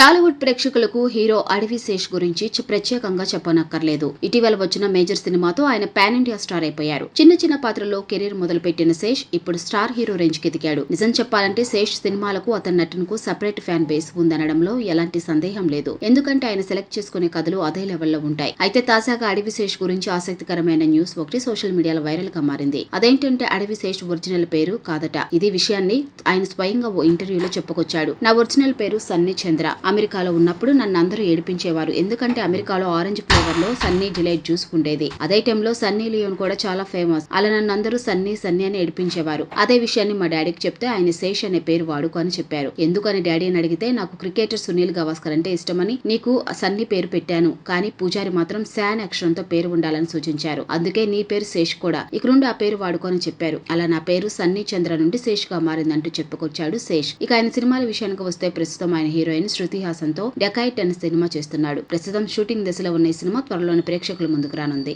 టాలీవుడ్ ప్రేక్షకులకు హీరో అడవి శేష్ గురించి ప్రత్యేకంగా చెప్పనక్కర్లేదు. ఇటీవల వచ్చిన మేజర్ సినిమాతో ఆయన పాన్ ఇండియా స్టార్ అయిపోయారు. చిన్న చిన్న పాత్రల్లో కెరీర్ మొదలుపెట్టిన శేష్ ఇప్పుడు స్టార్ హీరో రేంజ్ ఎదిగాడు నిజం చెప్పాలంటే శేష్ సినిమాలకు అతని నటనకు సపరేట్ ఫ్యాన్ బేస్ ఉందనడంలో ఎలాంటి సందేహం లేదు. ఎందుకంటే ఆయన సెలెక్ట్ చేసుకునే కథలు అదే లెవెల్లో ఉంటాయి. అయితే తాజాగా అడవి శేష్ గురించి ఆసక్తికరమైన న్యూస్ ఒకటి సోషల్ మీడియాలో వైరల్గా మారింది. అదేంటంటే అడవి శేష్ ఒరిజినల్ పేరు కాదట. ఇది విషయాన్ని ఆయన స్వయంగా ఓ ఇంటర్వ్యూలో చెప్పుకొచ్చాడు. నా ఒరిజినల్ పేరు సన్నీ చంద్ర. అమెరికాలో ఉన్నప్పుడు నన్ను అందరూ ఏడిపించేవారు. ఎందుకంటే అమెరికాలో ఆరెంజ్ ఫ్లేవర్లో సన్నీ డిలైట్ జ్యూస్ ఉండేది. అదే టైంలో సన్నీ లియోన్ కూడా చాలా ఫేమస్. అలా నన్ను అందరూ సన్నీ సన్నీ అని ఏడిపించేవారు. అదే విషయాన్ని మా డాడీకి చెప్తే ఆయన శేష్ అనే పేరు వాడుకో అని చెప్పారు. ఎందుకని డాడీ అని అడిగితే నాకు క్రికెటర్ సునీల్ గవాస్కర్ అంటే ఇష్టమని నీకు సన్నీ పేరు పెట్టాను. కానీ పూజారి మాత్రం శాన్ అక్షరంతో పేరు ఉండాలని సూచించారు. అందుకే నీ పేరు శేష్ కూడా. ఇక ఆ పేరు వాడుకొని చెప్పారు. అలా నా పేరు సన్నీ చంద్ర నుండి శేష్గా మారిందంటూ చెప్పుకొచ్చాడు శేష్. ఇక ఆయన సినిమాల విషయానికి వస్తే ప్రస్తుతం ఆయన హీరోయిన్ శృతి హాసన్తో డెకైట్ అనే సినిమా చేస్తున్నాడు. ప్రస్తుతం షూటింగ్ దశలో ఉన్న ఈ సినిమా త్వరలోనే ప్రేక్షకుల ముందుకు రానుంది.